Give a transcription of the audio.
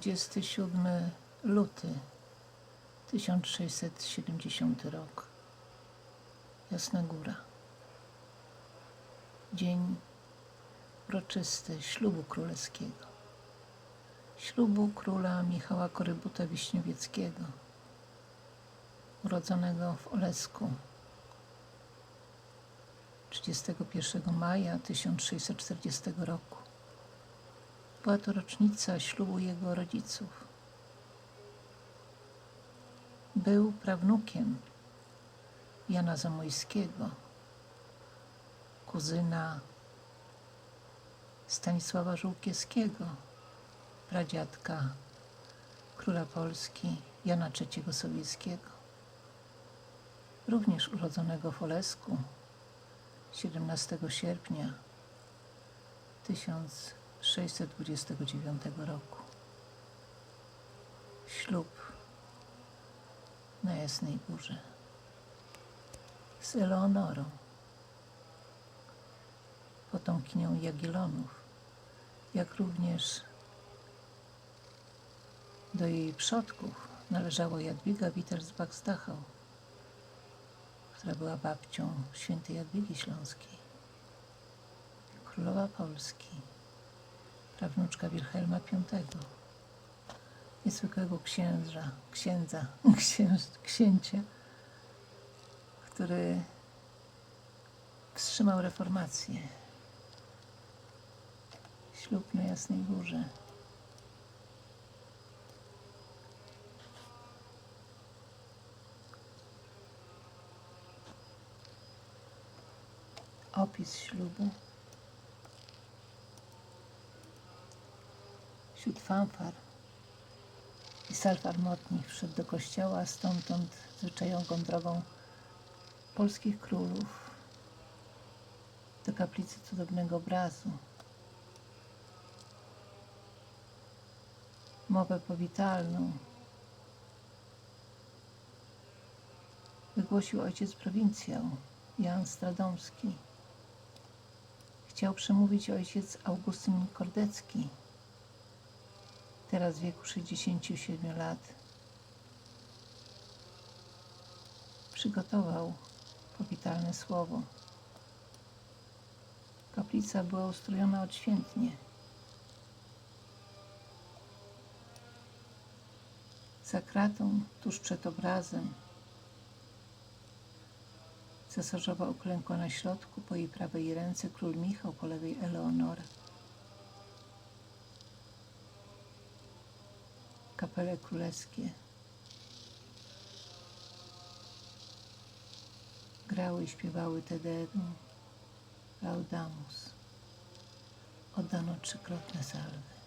27 luty 1670 rok. Jasna Góra. Dzień uroczysty ślubu królewskiego. Ślubu króla Michała Korybuta Wiśniowieckiego, urodzonego w Olesku 31 maja 1640 roku. Była to rocznica ślubu jego rodziców. Był prawnukiem Jana Zamojskiego, kuzyna Stanisława Żółkiewskiego, pradziadka króla Polski Jana III Sobieskiego, również urodzonego w Olesku 17 sierpnia 1629 roku. Ślub na Jasnej Górze. Z Eleonorą, potomkinią Jagiellonów, jak również do jej przodków należała Jadwiga Wittelsbach-Zdachau, która była babcią świętej Jadwigi Śląskiej, królowa Polski, prawnuczka Wilhelma V, niezwykłego księża, księdza, księż, księcia, który wstrzymał reformację. Ślub na Jasnej Górze. Opis ślubu. Wśród fanfar i sal farmotnych wszedł do kościoła, stamtąd zwyczajową drogą polskich królów do kaplicy cudownego obrazu. Mowę powitalną wygłosił ojciec prowincjał Jan Stradomski. Chciał przemówić ojciec Augustyn Kordecki, teraz w wieku 67 lat. Przygotował powitalne słowo. Kaplica była ustrojona odświętnie. Za kratą, tuż przed obrazem, cesarzowa uklękła na środku, po jej prawej ręce król Michał, po lewej Eleonora. Kapele królewskie grały i śpiewały Te Laudamus. Oddano trzykrotne salwy.